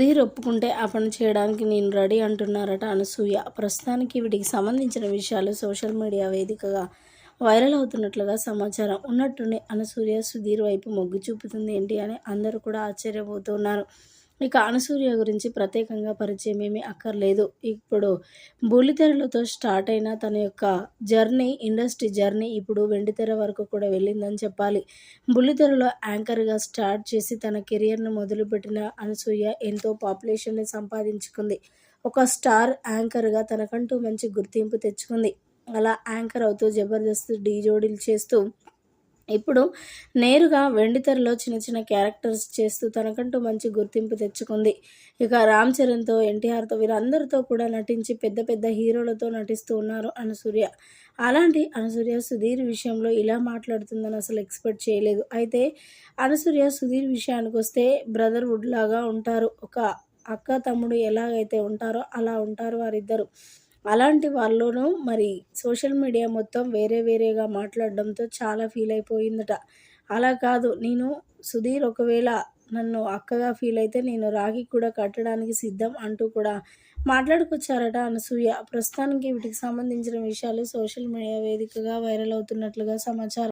సుధీర్ ఒప్పుకుంటే ఆ పని చేయడానికి నేను రెడీ అంటున్నారట అనసూయ. ప్రస్తుతానికి వీటికి సంబంధించిన విషయాలు సోషల్ మీడియా వేదికగా వైరల్ అవుతున్నట్లుగా సమాచారం. ఉన్నట్టుండి అనసూయ సుధీర్ వైపు మొగ్గు చూపుతుంది ఏంటి అని అందరూ కూడా ఆశ్చర్యపోతున్నారు. ఇక అనసూయ గురించి ప్రత్యేకంగా పరిచయం ఏమీ అక్కర్లేదు. ఇప్పుడు బూలితెరలతో స్టార్ట్ అయిన తన యొక్క జర్నీ ఇండస్ట్రీ జర్నీ ఇప్పుడు వెండితెర వరకు కూడా వెళ్ళిందని చెప్పాలి. బుల్లితెరలో యాంకర్గా స్టార్ట్ చేసి తన కెరియర్ను మొదలుపెట్టిన అనసూయ ఎంతో పాపులేషన్ని సంపాదించుకుంది. ఒక స్టార్ యాంకర్గా తనకంటూ మంచి గుర్తింపు తెచ్చుకుంది. అలా యాంకర్ అవుతూ జబర్దస్త్ డీ జోడీలు చేస్తూ ఇప్పుడు నేరుగా వెండితెరలో చిన్న చిన్న క్యారెక్టర్స్ చేస్తూ తనకంటూ మంచి గుర్తింపు తెచ్చుకుంది. ఇక రామ్ చరణ్తో ఎన్టీఆర్తో వీరందరితో కూడా నటించి పెద్ద పెద్ద హీరోలతో నటిస్తూ ఉన్నారు అనసూయ. అలాంటి అనసూయ సుధీర్ విషయంలో ఇలా మాట్లాడుతుందని అసలు ఎక్స్పెక్ట్ చేయలేదు. అయితే అనసూయ సుధీర్ విషయానికి వస్తే బ్రదర్వుడ్ లాగా ఉంటారు. ఒక అక్క తమ్ముడు ఎలాగైతే ఉంటారో అలా ఉంటారు వారిద్దరు. అలాంటి వాళ్ళను మరి సోషల్ మీడియా మొత్తం వేరే వేరేగా మాట్లాడడంతో చాలా ఫీల్ అయిపోయిందట. అలా కాదు నేను సుధీర్ ఒకవేళ నన్ను అక్కగా ఫీల్ అయితే నేను రాఖీ కూడా కట్టడానికి సిద్ధం అంటూ కూడా మాట్లాడుకొచ్చారట అనసూయ. ప్రస్తుతానికి వీటికి సంబంధించిన విషయాలు సోషల్ మీడియా వేదికగా వైరల్ అవుతున్నట్లుగా సమాచారం